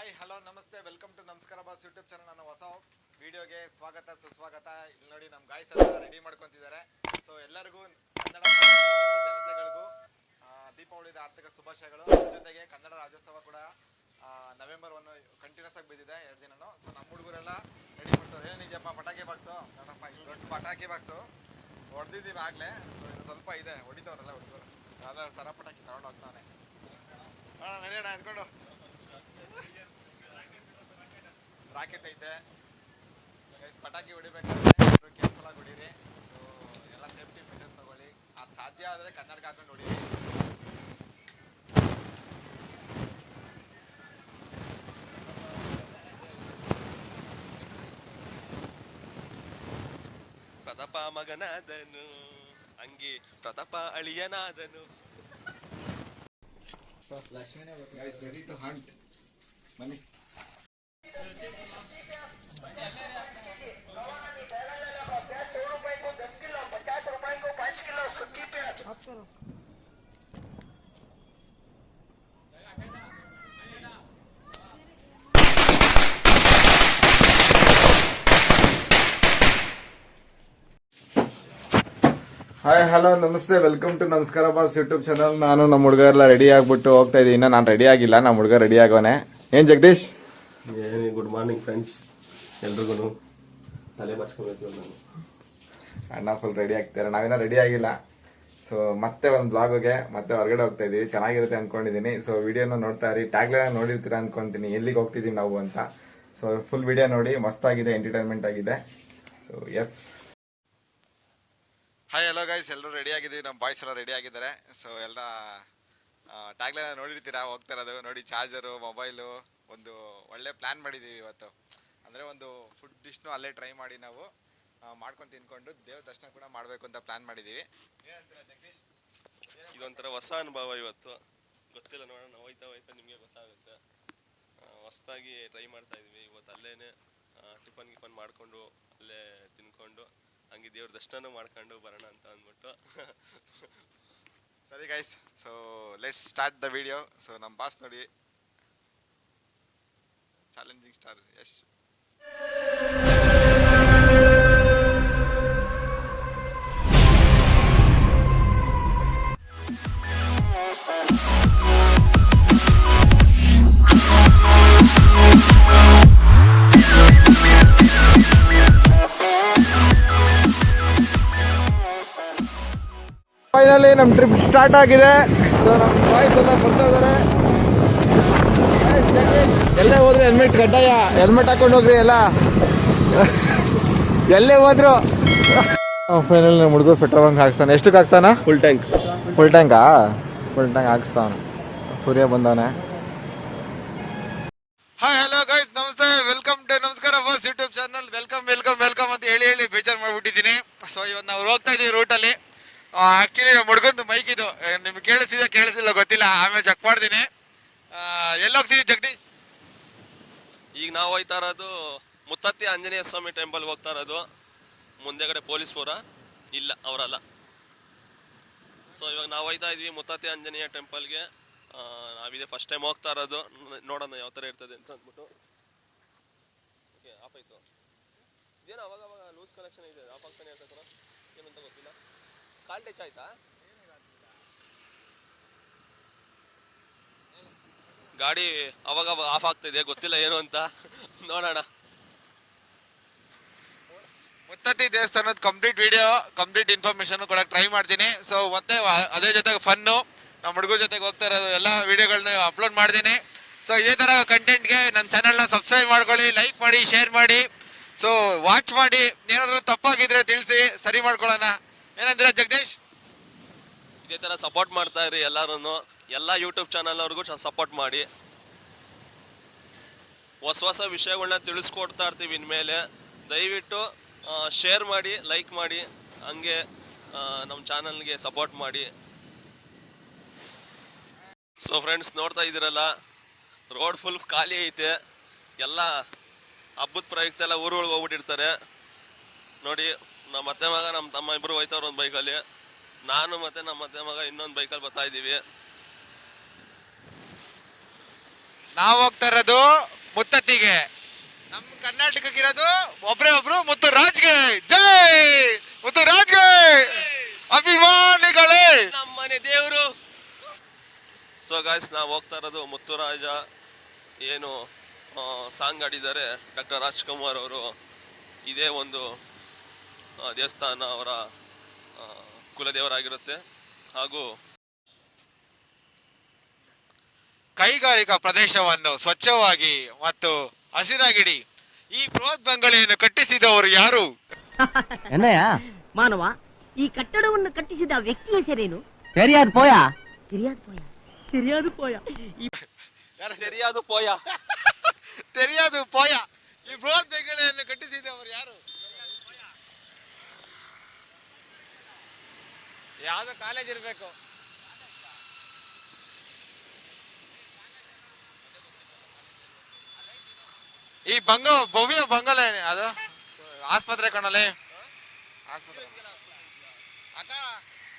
Hi hello ನಮಸ್ತೆ welcome to Namaskara boss YouTube channel ನಾನು ಹೊಸ ವಿಡಿಯೋಗೆ ಸ್ವಾಗತ, ಸುಸ್ವಾಗತ. ಇಲ್ಲಿ ನೋಡಿ ನಮ್ಮ ಗಾಯ್ಸ್ ರೆಡಿ ಮಾಡ್ಕೊತಿದ್ದಾರೆ. ಸೊ ಎಲ್ಲರಿಗೂ ಕನ್ನಡ ಜನತೆಗಳಿಗೂ ದೀಪಾವಳಿದ ಆರ್ಥಿಕ ಶುಭಾಶಯಗಳು. ಜೊತೆಗೆ ಕನ್ನಡ ರಾಜ್ಯೋತ್ಸವ ಕೂಡ ನವೆಂಬರ್ ಒನ್ ಕಂಟಿನ್ಯೂಸ್ ಆಗಿ ಬಿದ್ದಿದೆ ಎರಡು ದಿನನೂ. ಸೊ ನಮ್ಮ ಹುಡುಗರೆಲ್ಲ ರೆಡಿ ಮಾಡ್ತಾರೆ. ಏನಿದೆಯಪ್ಪ ಪಟಾಕಿ ಬಾಕ್ಸು ದೊಡ್ಡ ಪಟಾಕಿ ಬಾಕ್ಸು ಹೊಡೆದಿದ್ದೀವಿ ಆಗಲೇ. ಸೊ ಇನ್ನು ಸ್ವಲ್ಪ ಇದೆ. ಹೊಡಿತವ್ರಲ್ಲ ಹುಡುಗರು ಸರ ಪಟಾಕಿ ತಗೊಂಡು ಹೋಗ್ತಾನೆ ನಡೆಯೋಣ ಎತ್ಕೊಂಡು. ರಾಕೆಟ್ ಐತೆ. ಪಟಾಕಿ ಹೊಡಿಬೇಕಾದ್ರೆ ಕೇರ್ಫುಲ್ ಆಗಿ ಹೊಡೀರಿ. ಸೊ ಎಲ್ಲ ಸೇಫ್ಟಿ ಮೆಷರ್ಸ್ ತಗೊಳ್ಳಿ. ಅದು ಸಾಧ್ಯ ಆದರೆ ಕನ್ನಡಕ ಹಾಕೊಂಡು ಹೊಡೀರಿ. ಪ್ರತಾಪ ಮಗನಾದನು ಹಂಗೆ ಪ್ರತಾಪ ಅಳಿಯನಾದನು. ರೆಡಿ ಟು ಹಂಟ್ ಬನ್ನಿ. ಹಾಯ್ ಹಲೋ ನಮಸ್ತೆ welcome to Namaskara boss YouTube channel ನಾನು ನಮ್ಮ ಹುಡುಗ ಎಲ್ಲ ರೆಡಿ ಆಗ್ಬಿಟ್ಟು ಹೋಗ್ತಾ ಇದ್ದೀನಿ ನಾನು ರೆಡಿ ಆಗಿಲ್ಲ, ನಮ್ಮ ಹುಡುಗ ರೆಡಿ ಆಗೋನೆ. ಏನ್ ಜಗದೀಶ್? ಗುಡ್ ಮಾರ್ನಿಂಗ್ ಫ್ರೆಂಡ್ಸ್ ಎಲ್ರಿಗೂ ತಲೆ ಬಾಚ್ಕೋಬೇಕು ನಾನು. ಅಣ್ಣ ಫುಲ್ ರೆಡಿ ಆಗ್ತಾರೆ. ನಾವಿನ್ನ ರೆಡಿ ಆಗಿಲ್ಲ. ಸೊ ಮತ್ತೆ ಒಂದು ಬ್ಲಾಗ್ಗೆ ಮತ್ತೆ ಹೊರಗಡೆ ಹೋಗ್ತಾ ಇದ್ದೀವಿ ಚೆನ್ನಾಗಿರುತ್ತೆ ಅನ್ಕೊಂಡಿದ್ದೀನಿ ಸೊ ವಿಡಿಯೋನ ನೋಡ್ತಾ ಇರಿ. ಟ್ಯಾಗ್ಲೈನ್ ನೋಡಿರ್ತೀರ ಅನ್ಕೊಂತೀನಿ. ಎಲ್ಲಿಗೆ ಹೋಗ್ತಿದ್ದೀವಿ ನಾವು ಅಂತ. ಸೊ ಫುಲ್ ವಿಡಿಯೋ ನೋಡಿ ಮಸ್ತಾಗಿದೆ ಎಂಟರ್ಟೈನ್ಮೆಂಟ್ ಆಗಿದೆ. So yes hi hello guys ಎಲ್ಲರೂ ರೆಡಿ ಆಗಿದ್ದೀವಿ. ನಮ್ಮ ಬಾಯ್ಸ್ ಎಲ್ಲ ರೆಡಿ ಆಗಿದ್ದಾರೆ. ಸೊ ಎಲ್ಲ ಟ್ಯಾಗ್ಲೈನ್ ನೋಡಿರ್ತೀರಾ? ಹೋಗ್ತಾ ಇರೋದು, ನೋಡಿ ಚಾರ್ಜರು ಮೊಬೈಲು ಒಂದು ಒಳ್ಳೆ ಪ್ಲ್ಯಾನ್ ಮಾಡಿದ್ದೀವಿ ಇವತ್ತು. ಅಂದರೆ ಒಂದು ಫುಡ್ ಡಿಶ್ನು ಅಲ್ಲೇ ಟ್ರೈ ಮಾಡಿ ನಾವು ಮಾಡ್ಕೊಂಡು ತಿನ್ಕೊಂಡು ದೇವ್ರ ದರ್ಶನ ಕೂಡ ಮಾಡಬೇಕು ಅಂತ ಪ್ಲ್ಯಾನ್ ಮಾಡಿದ್ದೀವಿ ಇದೊಂಥರ ಹೊಸ ಅನುಭವ ಇವತ್ತು. ಗೊತ್ತಿಲ್ಲ ನೋಡೋಣ, ಹೋಯ್ತಾ ಹೋಯ್ತಾ ನಿಮಗೆ ಗೊತ್ತಾಗುತ್ತೆ. ಹೊಸದಾಗಿ ಟ್ರೈ ಮಾಡ್ತಾ ಇದೀವಿ. ಇವತ್ತು ಅಲ್ಲೇ ಟಿಫನ್ ಗಿಫನ್ ಮಾಡಿಕೊಂಡು, ಅಲ್ಲೇ ತಿನ್ಕೊಂಡು, ಹಂಗೆ ದೇವ್ರ ದರ್ಶನ ಮಾಡ್ಕೊಂಡು ಬರೋಣ ಅಂತ ಅಂದ್ಬಿಟ್ಟು. ಸರಿ guys so let's start the video so ನಮ್ಮ ಬಾಸ್ ನೋಡಿ. ಚಾಲೆಂಜಿಂಗ್ ಸ್ಟಾರ್ ಯಶ್ ಫೈನಲಿ ನಮ್ಮ ಟ್ರಿಪ್ ಸ್ಟಾರ್ಟ್ ಆಗಿದೆ. ಸೊ ನಮ್ಮ ಬಾಯ್ಸ್ ಎಲ್ಲ ಬರ್ತಾ ಇದ್ದಾರೆ ಎಲ್ಲೇ ಹೋದ್ರೆ ಹೆಲ್ಮೆಟ್ ಕಡ್ಡಾಯ? ಹೆಲ್ಮೆಟ್ ಹಾಕೊಂಡು ಹೋಗ್ರಿ ಎಲ್ಲ? ಎಲ್ಲೇ ಹೋದ್ರು? ಫೈನಲ್ ನಮ್ಮ ಹುಡುಗ ಪೆಟ್ರೋಲ್ ಬಂಕ್ ಹಾಕ್ಸ್ತಾನೆ. ಎಷ್ಟಕ್ಕೆ ಹಾಕ್ಸ್ತಾನ? ಫುಲ್ ಟ್ಯಾಂಕ್ ಫುಲ್ ಟ್ಯಾಂಕಾ ಫುಲ್ ಟ್ಯಾಂಕ್ ಹಾಕ್ಸ್ತಾನ. ಸೂರ್ಯ ಬಂದಾನೆ. ಹಾಯ್ ಹಲೋ ಗೈಸ್ ನಮಸ್ತೆ. Welcome to Namaskara boss YouTube channel welcome welcome welcome ಅಂತ ಹೇಳಿ ಹೇಳಿ ಬೇಜಾರು ಮಾಡಿಬಿಟ್ಟಿದ್ದೀನಿ. ಸೊ ಇವತ್ತು ನಾವು ಹೋಗ್ತಾ ಇದ್ದೀವಿ ರೂಟಲ್ಲಿ ಆ್ಯಕ್ಚುಲಿ ನಮ್ಮ ಹುಡುಗಂದು ಮೈಕ್ ಇದು ಆ, ನಿಮ್ಗೆ ಕೇಳಿಸ್ತಿಲ್ಲ, ಗೊತ್ತಿಲ್ಲ. ಆಮೇಲೆ ಚೆಕ್ ಮಾಡ್ತೀನಿ. ಹೋಗ್ತೀವಿ ಜಗದೀಶ್? ಈಗ ನಾವು ಹೋಯ್ತಾ ಇರೋದು ಮುತ್ತತ್ತಿ ಆಂಜನೇಯ ಸ್ವಾಮಿ ಟೆಂಪಲ್ಗೆ ಹೋಗ್ತಾ ಇರೋದು. ಮುಂದೆಗಡೆ ಪೊಲೀಸ್ ಪೂರ? ಇಲ್ಲ, ಅವರಲ್ಲ. ಸೊ ಇವಾಗ ನಾವು ಹೋಯ್ತಾ ಇದ್ವಿ ಮುತ್ತತ್ತಿ ಆಂಜನೇಯ ಟೆಂಪಲ್ಗೆ ನಾವಿದೆ ಫಸ್ಟ್ ಟೈಮ್ ಹೋಗ್ತಾ ಇರೋದು. ನೋಡೋಣ ಯಾವ ಥರ ಇರ್ತದೆ ಅಂತ ಅಂದ್ಬಿಟ್ಟು. ಓಕೆ ಆಫ್ ಆಯಿತು. ಇದೇನು ಅವಾಗ ಅವಾಗ ಲೂಸ್ ಕಲೆಕ್ಷನ್ ಇದೆ ಆಫ್ ಆಗ್ತಾನೆ ಇರ್ತದೆ ಏನಂತ ಗೊತ್ತಿಲ್ಲ. ಕಾಲ್ ಟಚ್ ಆಯ್ತಾ? ಗಾಡಿ ಅವಾಗ ಆಫ್ ಆಗ್ತಿದೆ, ಗೊತ್ತಿಲ್ಲ ಏನು ಅಂತ. ನೋಡೋಣ. ಮುತ್ತತ್ತಿ ದೇವಸ್ಥಾನದ ಕಂಪ್ಲೀಟ್ ವಿಡಿಯೋ ಕಂಪ್ಲೀಟ್ ಇನ್ಫಾರ್ಮೇಶನ್ ಕೊಡಕ್ಕೆ ಟ್ರೈ ಮಾಡ್ತೀನಿ. ಸೊ ಮತ್ತೆ ಅದೇ ಜೊತೆಗೆ ಫನ್ನು ನಮ್ಮ ಹುಡುಗರ ಜೊತೆಗೆ ಹೋಗ್ತಾ ಇರೋದು ಎಲ್ಲ ವಿಡಿಯೋಗಳನ್ನ ಅಪ್ಲೋಡ್ ಮಾಡ್ತೀನಿ. ಸೊ ಇದೇ ಥರ ಕಂಟೆಂಟ್ಗೆ ನನ್ನ ಚಾನಲ್ನ ಸಬ್ಸ್ಕ್ರೈಬ್ ಮಾಡ್ಕೊಳ್ಳಿ ಲೈಕ್ ಮಾಡಿ ಶೇರ್ ಮಾಡಿ. ಸೊ ವಾಚ್ ಮಾಡಿ. ಏನಾದರೂ ತಪ್ಪಾಗಿದ್ರೆ ತಿಳಿಸಿ, ಸರಿ ಮಾಡ್ಕೊಳ್ಳೋಣ. ಏನಂದ್ರೆ ಜಗದೀಶ್? ಇದೇ ಥರ ಸಪೋರ್ಟ್ ಮಾಡ್ತಾ ಇರಿ ಎಲ್ಲರೂ ಎಲ್ಲ ಯೂಟ್ಯೂಬ್ ಚಾನಲ್ ಅವ್ರಿಗೂ ಸಪೋರ್ಟ್ ಮಾಡಿ. ಹೊಸ ಹೊಸ ವಿಷಯಗಳನ್ನ ತಿಳಿಸ್ಕೊಡ್ತಾ ಇರ್ತೀವಿ ಇನ್ಮೇಲೆ. ದಯವಿಟ್ಟು ಶೇರ್ ಮಾಡಿ ಲೈಕ್ ಮಾಡಿ, ಹಂಗೆ ನಮ್ಮ ಚಾನಲ್ಗೆ ಸಪೋರ್ಟ್ ಮಾಡಿ. ಸೊ ಫ್ರೆಂಡ್ಸ್ ನೋಡ್ತಾ ಇದ್ದೀರಲ್ಲ ರೋಡ್ ಫುಲ್ ಖಾಲಿ ಐತೆ. ಎಲ್ಲ ಹಬ್ಬದ ಪ್ರಯುಕ್ತ ಎಲ್ಲ ಊರುಗಳಿಗೆ ಹೋಗ್ಬಿಟ್ಟಿರ್ತಾರೆ. ನೋಡಿ, ನಮ್ಮ ಅತ್ತೆ ಮಗ, ನಮ್ಮ ತಮ್ಮ ಇಬ್ಬರು ಹೋಯ್ತವ್ರು ಒಂದು ಬೈಕಲ್ಲಿ ನಾನು ಮತ್ತೆ ನಮ್ಮ ಮತ್ತೆ ಮಗ ಇನ್ನೊಂದು ಬೈಕಲ್ಲಿ ಬರ್ತಾ ಇದ್ದೀವಿ. ನಾವು ಹೋಗ್ತಾ ಇರೋದು ಮುತ್ತತ್ತಿಗೆ. ನಮ್ಮ ಕರ್ನಾಟಕಕ್ಕಿರೋದು ಒಬ್ರೇ ಒಬ್ರು ಮುತ್ತು ರಾಜ್ಗೆ ಜೈ ಮುತ್ತು ರಾಜ್ಗೆ ಅಭಿಮಾನಿಗಳೇ. ನಮ್ಮನೆ ದೇವರು. ಸೊ ಗಾಯ್ಸ್ ನಾವು ಹೋಗ್ತಾ ಇರೋದು ಮುತ್ತುರಾಜ. ಏನು ಸಾಂಗ್ ಆಡಿದ್ದಾರೆ ಡಾಕ್ಟರ್ ರಾಜ್ಕುಮಾರ್ ಅವರು. ಇದೇ ಒಂದು ದೇವಸ್ಥಾನ ಅವರ ಕುಲದೇವರಾಗಿರುತ್ತೆ. ಹಾಗೂ ಕೈಗಾರಿಕಾ ಪ್ರದೇಶವನ್ನು ಸ್ವಚ್ಛವಾಗಿ ಮತ್ತು ಹಸಿರಾಗಿಡಿ ಈ ಬೃಹತ್ ಬಂಗಲೆಯನ್ನು ಕಟ್ಟಿಸಿದವರು ಯಾರು? ಮಾನವ ಈ ಕಟ್ಟಡವನ್ನು ಕಟ್ಟಿಸಿದ ವ್ಯಕ್ತಿ ಹೆಸರೇನು? ಸರಿಯಾದ ಪೋಯ. ಸರಿಯಾದ ಈ ಬೃಹತ್ ಬಂಗಲೆಯನ್ನು ಕಟ್ಟಿಸಿದವರು ಯಾರು? ಯಾವ್ದೋ ಕಾಲೇಜ್ ಇರಬೇಕು. ಈ ಬಂಗ, ಭವ್ಯ ಬಂಗಲೆ ಅದು? ಆಸ್ಪತ್ರೆ ಕಣಲೆ ಆಸ್ಪತ್ರೆ ಅಕ್ಕ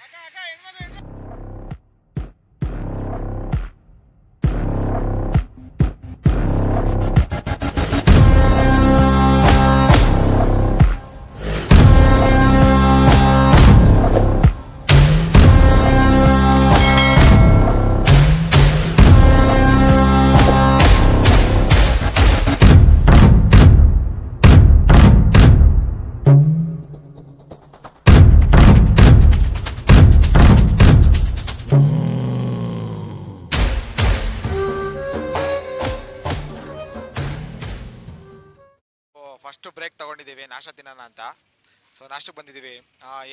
ಅಕ್ಕ ಹೆಣ್ಮಗು ಹೆಣ್ಮಗು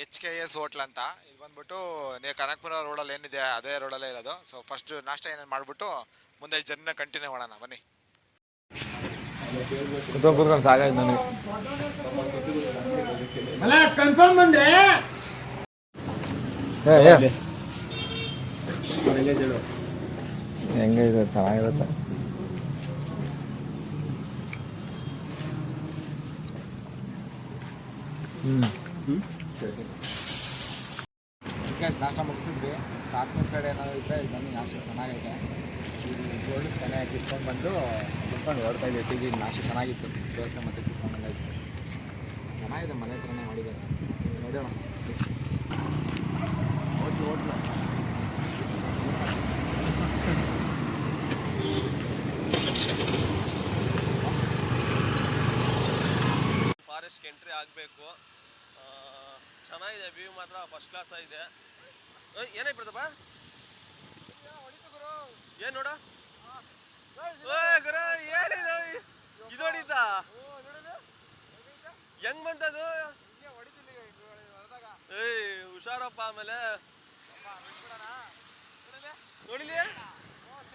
ಎಚ್ ಕೆ ಎಸ್ ಹೋಟ್ಲ್ ಅಂತ. ಇದು ಬಂದ್ಬಿಟ್ಟು ನೀವು ಕನಕಪುರ ರೋಡಲ್ಲಿ ಏನಿದೆ ಅದೇ ರೋಡಲ್ಲೇ ಇರೋದು. ಸೊ ಫಸ್ಟ್ ನಾಷ್ಟ ಏನೇನು ಮಾಡಿಬಿಟ್ಟು ಮುಂದೆ ಜರ್ನಿನ ಕಂಟಿನ್ಯೂ ಮಾಡೋಣ. ಬನ್ನಿ. ಕನ್ಫರ್ಮ್ ಬಂದ್ರೆ? ಹೆಂಗೆ ಇದೆ? ಚೆನ್ನಾಗಿರುತ್ತೆ. ನಾಷ್ಟ ಮುಗಿಸಿದ್ವಿ. ಸಾತ್ನೂರು ಸೈಡ್ ಏನಾದ್ರು ಇದ್ರೆ ಇಲ್ಲಿ ಬನ್ನಿ, ನಾಶ ಚೆನ್ನಾಗೈತೆ. ಇಲ್ಲಿ ಗೋಲ್ಡ್ ತೆನೆ ಕಿತ್ಕೊಂಡು ಬಂದು ಕಿತ್ಕೊಂಡು ಹೊಡ್ತಾ ಇದ್ದೆ ಟೀಗಿ ನಾಶ ಚೆನ್ನಾಗಿತ್ತು. ದೋಸೆ ಮತ್ತು ಕಿತ್ಕೊಂಡಂಗಾಯ್ತು ಚೆನ್ನಾಗಿದೆ ಮನೆ ಹತ್ರನೇ ಮಾಡಿದ್ದಾರೆ. ನೋಡೋಣ. ಹೋಟ್ಲು ಓಟ್ಲು ಫಾರೆಸ್ಟ್ ಎಂಟ್ರಿ ಆಗಬೇಕು. ಚೆನ್ನಾಗಿದೆ ವ್ಯೂ ಮಾತ್ರ ಫಸ್ಟ್ ಕ್ಲಾಸ್ ಆಗಿದೆ. ಏನಾಯ್ತು ಬಿಡ್ತಪ್ಪ ಏನು ನೋಡ? ಏನಿದು? ಇದು ಹೊಡಿತ? ಹೆಂಗ್ ಬಂತದು? ಏಯ್, ಹುಷಾರಪ್ಪ ಆಮೇಲೆ. ನೋಡಿಲಿ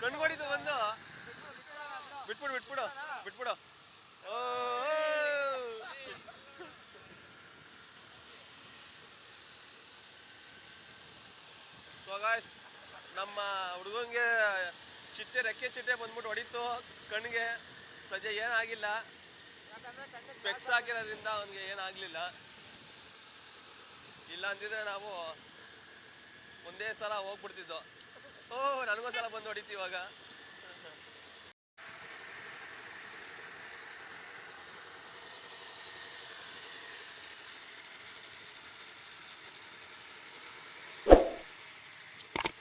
ಕಣ್ಗೊಡಿತು ಬಂದು. ಬಿಟ್ಬಿಡು ಬಿಟ್ಬಿಡು ಬಿಟ್ಬಿಡು. ಓ ಸೊ ಗಾಯ್ಸ್ ನಮ್ಮ ಹುಡುಗಂಗೆ ಚಿಟ್ಟೆ, ರೆಕ್ಕೆ ಚಿಟ್ಟೆ ಬಂದ್ಬಿಟ್ಟು ಹೊಡಿತು. ಕಣ್ಣಿಗೆ ಸದ್ಯ ಏನಾಗಿಲ್ಲ. ಸ್ಪೆಕ್ಸ್ ಹಾಕಿರೋದ್ರಿಂದ ಅವನಿಗೆ ಏನಾಗಲಿಲ್ಲ. ಇಲ್ಲ ಅಂತಿದ್ರೆ ನಾವು ಒಂದೇ ಸಲ ಹೋಗ್ಬಿಡ್ತಿದ್ದೋ. ಓ ನನಗೊಂದ್ಸಲ ಬಂದು ಹೊಡಿತು ಇವಾಗ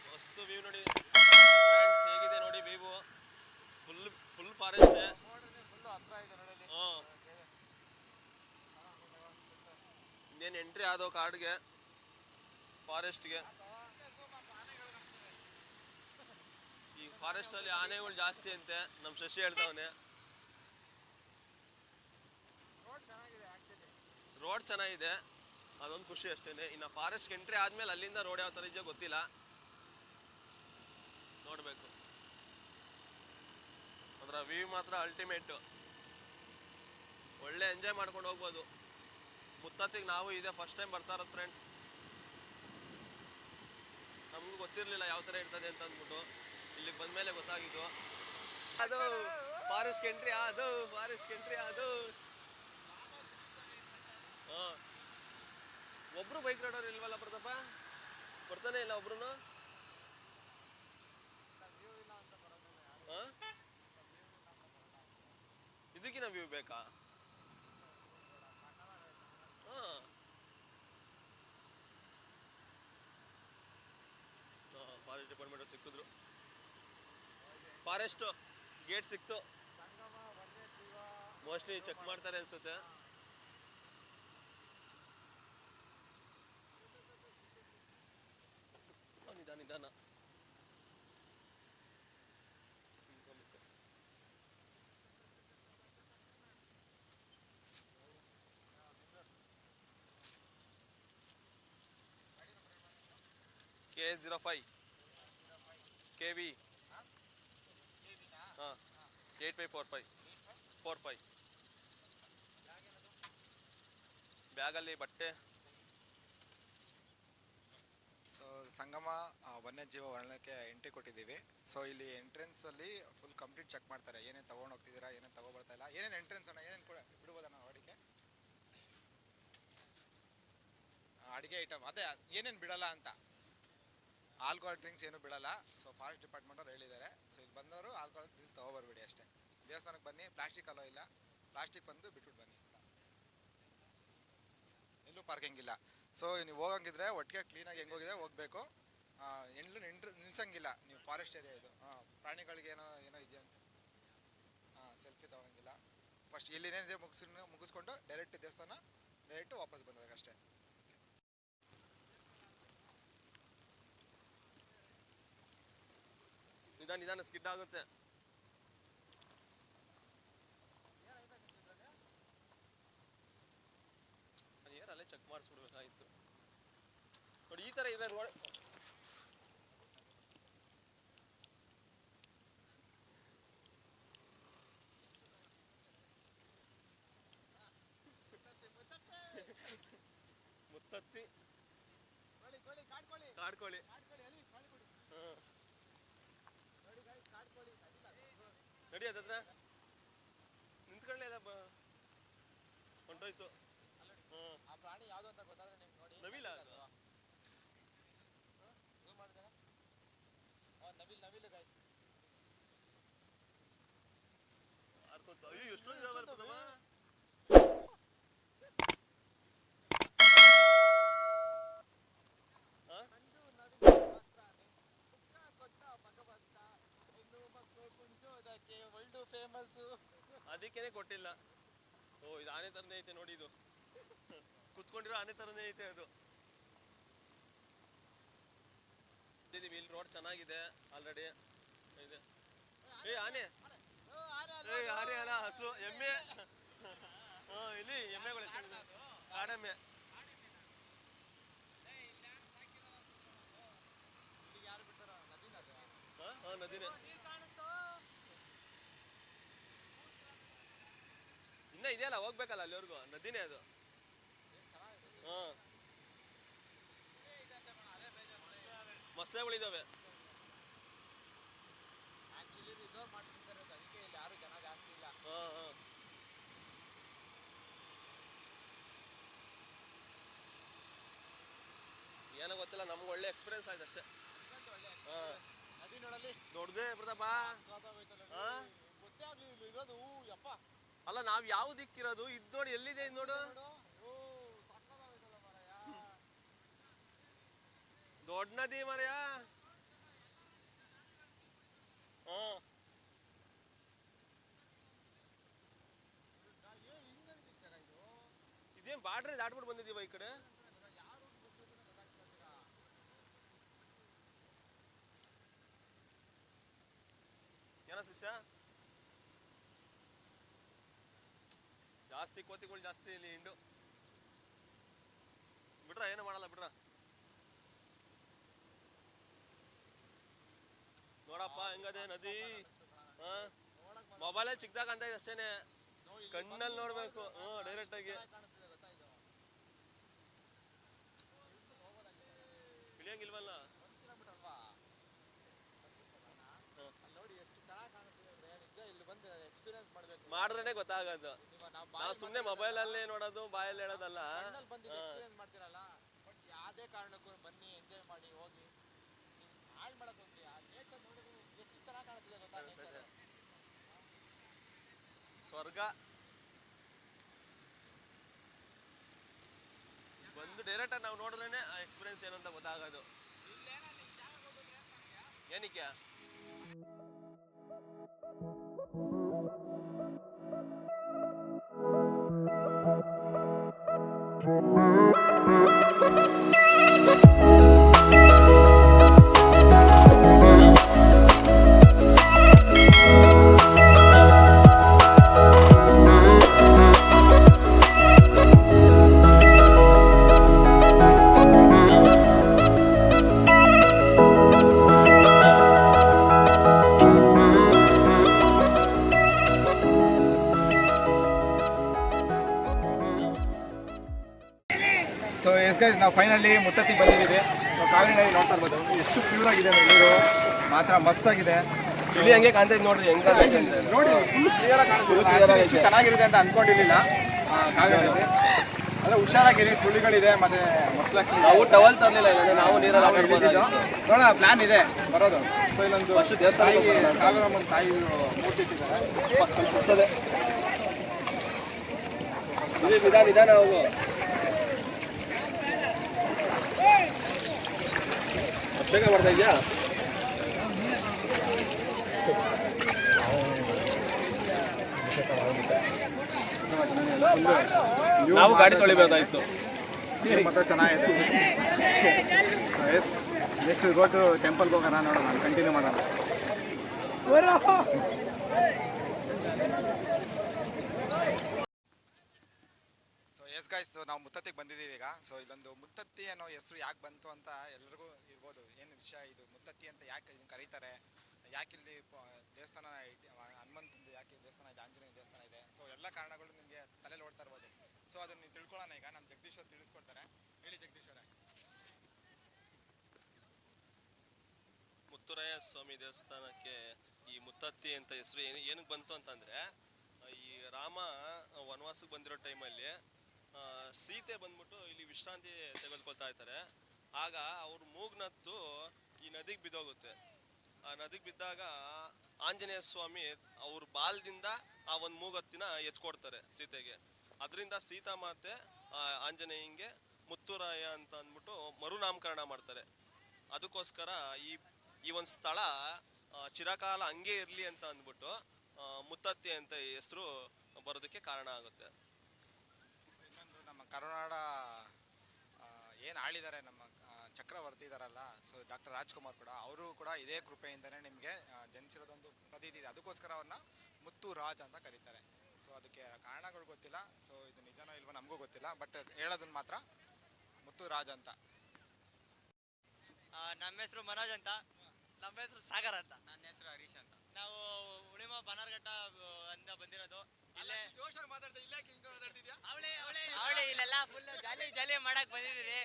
ಮಸ್ತ್ ವ್ಯೂ ನೋಡಿ ಫ್ರೆಂಡ್ಸ್ ಹೇಗಿದೆ ನೋಡಿ ವ್ಯೂ ಫುಲ್ ಫುಲ್ ಫಾರೆಸ್ಟ್ ಇನ್ನೇನು ಎಂಟ್ರಿ ಆದೋ ಕಾಡ್ಗೆ ಫಾರೆಸ್ಟ್ಗೆ ಈ ಫಾರೆಸ್ಟ್ ಅಲ್ಲಿ ಆನೆಗಳು ಜಾಸ್ತಿ ಅಂತೆ ನಮ್ಮ ಶಶಿ ಹೇಳ್ತಾವನೆ ರೋಡ್ ಚೆನ್ನಾಗಿದೆ ಅದೊಂದು ಖುಷಿ ಅಷ್ಟೇ ಇನ್ನು ಫಾರೆಸ್ಟ್ ಎಂಟ್ರಿ ಆದ್ಮೇಲೆ ಅಲ್ಲಿಂದ ರೋಡ್ ಯಾವ ಥರ ಇದೆಯೋ ಗೊತ್ತಿಲ್ಲ. ನೋಡಬೇಕು. ಅದರ ವ್ಯೂ ಮಾತ್ರ ಅಲ್ಟಿಮೇಟು ಒಳ್ಳೆ ಎಂಜಾಯ್ ಮಾಡ್ಕೊಂಡು ಹೋಗ್ಬೋದು. ಮುತ್ತತ್ತಿಗೆ ನಾವು ಇದೆ ಫಸ್ಟ್ ಟೈಮ್ ಬರ್ತಾ ಇರೋದು ಫ್ರೆಂಡ್ಸ್ ನಮಗೂ ಗೊತ್ತಿರಲಿಲ್ಲ ಯಾವ ಥರ ಇರ್ತದೆ ಅಂತ ಅಂದ್ಬಿಟ್ಟು ಇಲ್ಲಿಗೆ ಬಂದಮೇಲೆ ಗೊತ್ತಾಗಿದ್ದು. ಅದು ಫಾರೆಸ್ಟ್ ಎಂಟ್ರಿ ಅದು ಫಾರೆಸ್ಟ್ ಎಂಟ್ರಿ ಅದು. ಹಾಂ. ಒಬ್ರು ಬೈಕ್ ರೈಡರ್ ಇಲ್ವಲ್ಲ ಪ್ರತಾಪ? ಬರ್ತಾನೆ ಇಲ್ಲ ಒಬ್ರು ಇದಕ್ಕಿನ ವ್ಯೂ ಬೇಕಾ ಹಾಂ ಫಾರೆಸ್ಟ್ ಡಿಪಾರ್ಟ್ಮೆಂಟ್ ಸಿಕ್ಕಿದ್ರು. ಫಾರೆಸ್ಟ್ ಗೇಟ್ ಸಿಕ್ತು. ಸಂಗಮ ವನ್ಯಜೀವ ಮೋಸ್ಟ್ಲಿ ಚೆಕ್ ಮಾಡ್ತಾರೆ ಅನ್ಸುತ್ತೆ. ಆ, ನಿಧಾನ ನಿಧಾನ. K zero five. K V ಹಾಂ. Eight five four five four five ಬ್ಯಾಗಲ್ಲಿ ಬಟ್ಟೆ. ಸೊ ಸಂಗಮ ವನ್ಯಜೀವ ವರ್ಣಕ್ಕೆ ಎಂಟ್ರಿ ಕೊಟ್ಟಿದ್ದೀವಿ. ಸೊ ಇಲ್ಲಿ ಎಂಟ್ರೆನ್ಸಲ್ಲಿ ಫುಲ್ ಕಂಪ್ಲೀಟ್ ಚೆಕ್ ಮಾಡ್ತಾರೆ. ಏನೇನು ತಗೊಂಡು ಹೋಗ್ತಿದ್ದೀರಾ ಏನೇನು ತೊಗೊಬರ್ತಾ ಇಲ್ಲ ಏನೇನು ಎಂಟ್ರೆನ್ಸ್ ಅಣ್ಣ ಏನೇನು ಕೂಡ ಬಿಡ್ಬೋದಣ್ಣ ಅಡಿಗೆ ಅಡುಗೆ ಐಟಮ್ ಅದೇ ಏನೇನು ಬಿಡಲ್ಲ ಅಂತ. ಆಲ್ಕೋಹಾಲ್ ಡ್ರಿಂಕ್ಸ್ ಏನು ಬಿಡಲ್ಲ. ಸೊ ಫಾರೆಸ್ಟ್ ಡಿಪಾರ್ಟ್ಮೆಂಟ್ ಅವ್ರು ಹೇಳಿದ್ದಾರೆ. ಸೊ ಇಲ್ಲಿ ಬಂದವರು ಆಲ್ಕೋಹಾಲ್ ಡ್ರಿಂಕ್ಸ್ ತಗೋಬರ್ಬಿಡಿ ಅಷ್ಟೇ. ದೇವಸ್ಥಾನಕ್ಕೆ ಬನ್ನಿ ಪ್ಲಾಸ್ಟಿಕ್ ಅಲೋ ಇಲ್ಲ ಪ್ಲಾಸ್ಟಿಕ್ ಬಂದು ಬಿಟ್ಬಿಟ್ಟು ಬನ್ನಿ. ಎಲ್ಲೂ ಪಾರ್ಕಿಂಗ್ ಇಲ್ಲ. ಸೊ ನೀವು ಹೋಗಂಗಿದ್ರೆ ಒಟ್ಟಿಗೆ ಕ್ಲೀನಾಗಿ ಹೆಂಗೆ ಹೋಗಿದೆ ಹೋಗಬೇಕು. ಎಂಡ್ಲು ನಿಂಡ್ರು, ನಿಲ್ಸಂಗಿಲ್ಲ. ನೀವು ಫಾರೆಸ್ಟ್ ಏರಿಯಾ ಇದು. ಪ್ರಾಣಿಗಳಿಗೆ ಏನೋ ಏನೋ ಇದೆಯಾ ಹಾಂ ಸೆಲ್ಫಿ ತಗೊಳಂಗಿಲ್ಲ ಫಸ್ಟ್ ಇಲ್ಲೇನಿದೆ ಮುಗಿಸ್, ಮುಗಿಸ್ಕೊಂಡು ಡೈರೆಕ್ಟ್ ದೇವಸ್ಥಾನ ಡೈರೆಕ್ಟ್ ವಾಪಸ್ ಬರ್ಬೇಕು ಅಷ್ಟೇ. ನಿಧಾನ ನಿಧಾನ ಸ್ಕಿಡ್ ಆಗುತ್ತೆ. ಏರಲ್ಲೇ ಚೆಕ್ ಮಾಡಿಸ್ಬಿಡ್ಬೇಕಾಗಿತ್ತು. ನೋಡಿ ಈ ತರ ಇದೆ ರೋಡ್ ಮುತ್ತತ್ತಿ ಕಾಡ್ಕೋಳಿ ಹಾಂ ನಡಿ ಅದತ್ರ ನಿಂತ್ಕೊಳ್ಳಿ ಅಲ್ಲ ಬ ಹೊಂಟೋಯ್ತು ಹ್ಞೂ ಆ ಪ್ರಾಣಿ ಯಾವುದು ಅಂತ ಗೊತ್ತಾದ್ರೆ ನಿಮ್ಗೆ ನೋಡಿ ನವಿಲ ಅದು ನವಿಲ್ ನವಿಲ್ ಗಾಯ್ಸ್ ಹಾರ್ಕೊಂತು ಅಯ್ಯೋ ಎಷ್ಟೊಂದು ಇದಾವೆ ಬರ್ತದವ ವರ್ಲ್ಡ್ ಫೇಮಸ್ ಅದಕ್ಕೇನೆ ಕೊಟ್ಟಿಲ್ಲ ಓ ಇದು ಆನೆ ಥರನೇ ಐತೆ ನೋಡಿ ಇದು. ಕುತ್ಕೊಂಡಿರೋ ಆನೆ ಥರನೇ ಐತೆ ಅದು. ಇದ್ದೀವಿ ಇಲ್ಲಿ ರೋಡ್ ಚೆನ್ನಾಗಿದೆ ಆಲ್ರೆಡಿ ಇದೆ. ಏ, ಆನೆ. ಏ, ಆನೆ ಅಲ್ಲ, ಹಸು, ಎಮ್ಮೆ. ಹಾ, ಇಲ್ಲಿ ಎಮ್ಮೆಗಳು? ಕಾಡೆಮ್ಮೆ. ಹಾ ನದಿನೇ. ಇನ್ನ ಇದೆಯಲ್ಲ ಹೋಗ್ಬೇಕಲ್ಲ ಅಲ್ಲಿವರೆಗೂ? ನದಿನೇ ಅದು. ಹಾ. ಮೊಸಳೆಗಳಿದಾವೆ ಆಕ್ಚುಲಿ ರಿಸರ್ವ್ ಮಾಡ್ತಿರ್ತಾರೆ ಅದಕ್ಕೆ ಇಲ್ಲಿ ಯಾರು ಜನ ಜಾಸ್ತಿ ಇಲ್ಲ. ಹಾ ಹಾ. ಏನೋ ಗೊತ್ತಿಲ್ಲ ನಮ್ಗೆ ಒಳ್ಳೆ ಎಕ್ಸ್ಪೀರಿಯನ್ಸ್ ಆಯ್ತು ಅಷ್ಟೇ. ಹಾ. ದೊಡ್ಡದೇ ಪ್ರತಾಪ ಹಾ. ಗೊತ್ತೇ ಆಗ್ಲಿಲ್ಲ ಇರೋದು ಅಲ್ಲ, ನಾವ್ ಯಾವ ದಿಕ್ಕಿರೋದು? ಇದ್ ನೋಡಿ ಎಲ್ಲಿದೆ ನೋಡು. ದೊಡ್ಡ ನದಿ ಮರ್ಯಾ. ಹಾ ಏ ಹಿಂಗೆ ನಿಂತಿದ್ದಾರ ಇದು ಇದೇನ್ ಬಾಡ್ರೆ ದಾಟ್ಬಿಟ್ಟು ಬಂದಿದೀವ ಈ ಕಡೆ ಏನ ಶಿಷ್ಯ ಜಾಸ್ತಿ ಕೋತಿಗಳು ಜಾಸ್ತಿ ಇಲ್ಲಿ ಹಿಂಡು ಬಿಡ್ರ, ಏನು ಮಾಡಲ್ಲ, ಬಿಡ್ರ. ನೋಡಪ್ಪ, ಹೆಂಗದೆ ನದಿ. ಹಾ? ಮೊಬೈಲೇ ಚಿಕ್ಕದಾಗ ಅಂತ ಇದೆ ಅಷ್ಟೇನೆ. ಕಣ್ಣಲ್ಲಿ ನೋಡ್ಬೇಕು. ಡೈರೆಕ್ಟ್ ಆಗಿ ಕಾಣಿಸ್ತಿದೆ ಗೊತ್ತಾ ಇದು ಇಳಿಯಂಗಿಲ್ವಲ್ಲ ಒಂದು ಕಿಲೋಮೀಟರ್ ಅಲ್ವಾ ಅಲ್ಲಿ ನೋಡಿ ಎಷ್ಟು ಚೆನ್ನಾಗಿ ಕಾಣಿಸ್ತಿದೆ ಅಂದ್ರೆ ನಿಜ ಇಲ್ಲಿ ಬಂದು ಮಾಡಬೇಕು ಗೊತ್ತಾಗೋದು. ನೀವು ಸುಮ್ಮನೆ ಮೊಬೈಲಲ್ಲಿ ನೋಡೋದು ಬಾಯಲ್ಲಿ ಹೇಳೋದಲ್ಲ. ಮಾಡ್ತೀರಲ್ಲ? ಬಟ್ ಯಾವುದೇ ಕಾರಣಕ್ಕೂ ಬನ್ನಿ ಎಂಜಾಯ್ ಮಾಡಿ ಹೋಗಿ. ಹಾಳು ಮಾಡಕ್ ಹೋಗ್ರಿ ಆ ನೇಚರ್ ನೋಡಿದ್ರೆ ಎಷ್ಟು ಚೆನ್ನಾಗಿ ಕಾಣಿಸ್ತಿದೆ ಗೊತ್ತಾ? ಸ್ವರ್ಗ. ಬಂದು ಡೈರೆಕ್ಟ್ ನಾವು ನೋಡಿದ್ರೇನೆ ಆ ಎಕ್ಸ್ಪೀರಿಯನ್ಸ್ ಏನು ಅಂತ ಗೊತ್ತಾಗೋದು. ಏನಕ್ಕೆ? Thank you. ಮಸ್ತಾಗಿದೆ. ಇಲ್ಲಿ ಹಂಗೆ ಇದೆ ನೋಡ್ರಿ ಹೆಂಗ ನೋಡಿ ಫುಲ್ ಕ್ಲಿಯರ್ ಆಗಿ ಕಾಣಿಸ್ತಿದೆ ಎಷ್ಟು ಚೆನ್ನಾಗಿರುತ್ತೆ ಅಂತ ಅನ್ಕೊಂಡಿರ್ಲಿಲ್ಲ. ಆ, ಕಾವೇರಿ ಅಂದ್ರೆ ಹುಷಾರಾಗಿರಿ ಸುಳ್ಳಿಗಳಿದೆ ಮತ್ತೆ ಮೊಸಲಕ್ಕಿ ನಾವು ಟವಲ್ ತರಲಿಲ್ಲ ಇಲ್ಲ ನಾವು ನೀರಲ್ಲಿ ಆಟ ಹಿಡಿದಿದ್ದು. ನೋಡೋಣ ಪ್ಲಾನ್ ಇದೆ ಬರೋದು. ಸೊ ಇಲ್ಲೊಂದು ಫಸ್ಟ್ ದೇವಸ್ಥಾನಕ್ಕೆ ತಾಯಿ ಹೋಗೋಣ. ಕಾವೇರಮ್ಮನ ತಾಯಿ ಮೂರ್ತಿ ಇಟ್ಟಿದ್ದಾರೆ. ನಿಧಾನ ನಿಧಾನ ಹೋಗು ಬೇಗ ಮಾಡ್ತಾ ಇದೆಯಾ? ನಾವು ಗಾಡಿ ತೊಳಿಬೇಕಾಯ್ತು. ಮತ್ತೆ ಚೆನ್ನಾಗಿದೆ. ಎಸ್ ನೆಕ್ಸ್ಟ್ ಗೋಟು ಟೆಂಪಲ್ ಹೋಗೋಣ ನೋಡೋಣ ಕಂಟಿನ್ಯೂ ಮಾಡೋಣ. ಸೊ ಎಸ್ ಗಾಯ್ಸ್ ನಾವು ಮುತ್ತತ್ತಿಗೆ ಬಂದಿದ್ದೀವಿ ಈಗ. ಸೊ ಇಲ್ಲೊಂದು ಮುತ್ತತ್ತಿ ಅನ್ನೋ ಹೆಸರು ಯಾಕೆ ಬಂತು ಅಂತ ಎಲ್ರಿಗೂ ಇರ್ಬೋದು. ಏನು ವಿಷಯ ಇದು? ಮುತ್ತತ್ತಿ ಅಂತ ಯಾಕೆ ಇದನ್ನು ಕರೀತಾರೆ? ಯಾಕೆ ಇಲ್ಲಿ ದೇವಸ್ಥಾನ ಇಟ್- ಹನುಮಂತಂದು ಯಾಕೆ ದೇವಸ್ಥಾನ ಇದೆ ಆಂಜನೇಯ ದೇವಸ್ಥಾನ ಇದೆ ಸೊ ಎಲ್ಲ ಕಾರಣಗಳು ನಿಮಗೆ ತಲೆ ಓಡ್ತಾ ಇರ್ಬೋದು. ಸೊ ಅದನ್ನ ನೀವು ತಿಳ್ಕೊಳ್ಳೋಣ ಈಗ. ನಮ್ಮ ಜಗದೀಶ್ ಅವ್ರು ತಿಳಿಸ್ಕೊಡ್ತಾರೆ. ಹೇಳಿ ಜಗದೀಶ್ ಅವರೇ. ಮುತ್ತುರಾಯ ಸ್ವಾಮಿ ದೇವಸ್ಥಾನಕ್ಕೆ ಈ ಮುತ್ತತ್ತಿ ಅಂತ ಹೆಸರು ಏನು, ಏನಕ್ಕೆ ಬಂತು ಅಂತಂದ್ರೆ, ಈ ರಾಮ ವನವಾಸಕ್ಕೆ ಬಂದಿರೋ ಟೈಮಲ್ಲಿ ಸೀತೆ ಬಂದ್ಬಿಟ್ಟು ಇಲ್ಲಿ ವಿಶ್ರಾಂತಿ ತೆಗೆದುಕೊಳ್ತಾ ಇರ್ತಾರೆ ಆಗ ಅವ್ರ ಮೂಗ್ನತ್ತು ಈ ನದಿಗೆ ಬಿದ್ದೋಗುತ್ತೆ. ಆ ನದಿಗೆ ಬಿದ್ದಾಗ ಆಂಜನೇಯ ಸ್ವಾಮಿ ಅವ್ರ ಬಾಲದಿಂದ ಆ ಒಂದು ಮೂಗತ್ತಿನ ಎತ್ಕೊಡ್ತಾರೆ ಸೀತೆಗೆ. ಅದರಿಂದ ಸೀತಾ ಮಾತೆ ಆ, ಆಂಜನೇಯಂಗೆ ಮುತ್ತುರಾಯ ಅಂತ ಅಂದ್ಬಿಟ್ಟು ಮರುನಾಮಕರಣ ಮಾಡ್ತಾರೆ. ಅದಕ್ಕೋಸ್ಕರ ಈ ಈ ಒಂದು ಸ್ಥಳ ಚಿರಕಾಲ ಹಂಗೆ ಇರಲಿ ಅಂತ ಅಂದ್ಬಿಟ್ಟು ಮುತ್ತತ್ತಿ ಅಂತ ಹೆಸರು ಬರೋದಕ್ಕೆ ಕಾರಣ ಆಗುತ್ತೆ. ಇನ್ನೊಂದು ನಮ್ಮ ಕರುನಾಡ ಏನು ಆಳಿದ್ದಾರೆ ನಮ್ಮ ಚಕ್ರವರ್ತಿ ಇದಾರಲ್ಲ ಸೊ ಡಾಕ್ಟರ್ ರಾಜ್ಕುಮಾರ್ ಕೂಡ ಅವರು ಕೂಡ ಇದೇ ಕೃಪೆಯಿಂದನೇ ನಿಮಗೆ ಜನಿಸಿರೋದೊಂದು ಪ್ರತೀತಿ ಇದೆ. ಅದಕ್ಕೋಸ್ಕರ ಅವ್ರನ್ನ ಮುತ್ತು ರಾಜ್ ಅಂತ ಕರೀತಾರೆ. ಸೊ ಅದಕ್ಕೆ ಕಾರಣಗಳು ಗೊತ್ತಿಲ್ಲ ಸೊ ಇದು ನಿಜನೋ ಇಲ್ವೋ ನಮಗೂ ಗೊತ್ತಿಲ್ಲ ಬಟ್ ಹೇಳೋದನ್ನ ಮಾತ್ರ ಮುತ್ತು ರಾಜ್ ಅಂತ. ನಮ್ಮ ಹೆಸರು ಮನೋಜ್ ಅಂತ. ನಮ್ಮ ಹೆಸರು ಸಾಗರ್ ಅಂತ. ನನ್ನ ಹೆಸರು ಹರೀಶ್ ಅಂತ. ನಾವು ಉಳಿಮ ಬನಾರ್ಘಟ್ಟ ಅಂತ ಬಂದಿರೋದು. ಇಲ್ಲೇ ಅವಳೆ ಇಲ್ಲೆಲ್ಲ ಫುಲ್ ಜಾಲಿ ಜಾಲಿ ಮಾಡಕ್ ಬಂದಿದ್ದೀರಿ.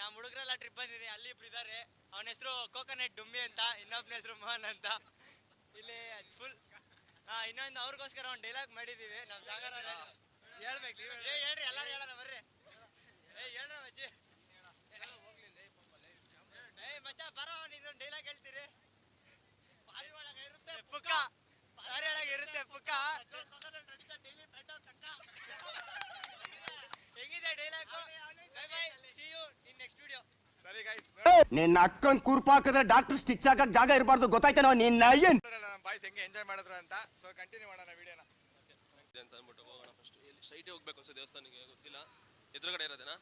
ನಮ್ಮ ಹುಡುಗರೆಲ್ಲ ಟ್ರಿಪ್ ಬಂದಿದೆ ಅಲ್ಲಿ ಇಬ್ರು ಇದಾರೆ. ಅವನ ಹೆಸರು ಕೋಕೋನಟ್ ಡುಮ್ಮಿ ಅಂತ ಇನ್ನೊಬ್ಬನ ಹೆಸರು ಮೋಹನ್ ಅಂತ. ಇಲ್ಲಿ ಫುಲ್ ಹಾ ಇನ್ನೊಂದು ಅವ್ರಿಗೋಸ್ಕರ ಒಂದು ಡೈಲಾಗ್ ಮಾಡಿದೀವಿ ನಮ್ಮ ಸಾಗರ ಹೇಳ್ಬೇಕು ಏ ಹೇಳ್ರಿ ಎಲ್ಲಾರು ಹೇಳೋಣ ಬರ್ರಿ. ಏ ಹೇಳ್ರ ಅಜ್ಜಿ ಏ ಮಚ್ಚ ಬರೋ ನೀನು ಡೈಲಾಗ್ ಹೇಳ್ತೀರಿ. ಬಾರಿ ಒಳಗೆ ಇರುತ್ತೆ ಪುಕ್ಕ. ಪಾರಿ ಒಳಗೆ ಇರುತ್ತೆ ಪುಕ್ಕ ಹೆಂಗಿದೆ dialogue bye bye see you in next video ಸರಿ ಗೈಸ್ ನಿನ್ನ ಅಕ್ಕನ್ ಕುರ್ಪಾಕಿದ್ರೆ ಡಾಕ್ಟರ್ ಸ್ಟಿಚ್ ಹಾಕಕ್ ಜಾಗ ಇರಬಾರ್ದು ಗೊತ್ತಾಯ್ತೇನೋ ನಿನ್ನ ಏನ್? ಬಾಯ್ಸ್ ಹೆಂಗೆ ಎಂಜಾಯ್ ಮಾಡಿದ್ರು ಅಂತ. ಸೊ ಕಂಟಿನ್ಯೂ ಮಾಡೋಣ ವಿಡಿಯೋನ ಅಂತ ಅಂದ್ಬಿಟ್ಟು ಹೋಗೋಣ ಫಸ್ಟ್ ಇಲ್ಲಿ ಸ್ಟ್ರೈಟೇ ಹೋಗ್ಬೇಕು ಅನ್ಸುತ್ತೆ ದೇವಸ್ಥಾನಕ್ಕೆ ಗೊತ್ತಿಲ್ಲ. ಎದುರುಗಡೆ ಇರೋದೇನಾ?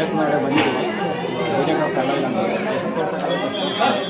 ದೇವಸ್ಥಾನ ಬಂದಿದ್ದೀವಿ. ವೀಡಿಯೋಗ್ರಾಫ್ ಎಲ್ಲ ಇಲ್ಲ ಅಂತ ಎಷ್ಟು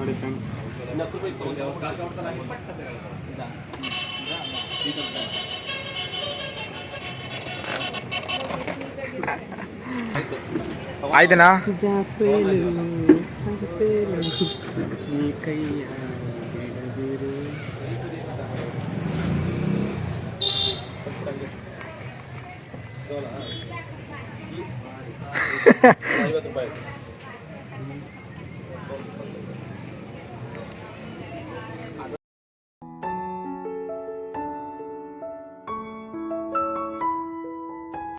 ನೋಡಿ ಫ್ರೆಂಡ್ಸ್ ಆಯ್ತನಾ ಐವತ್ತು ರೂಪಾಯಿ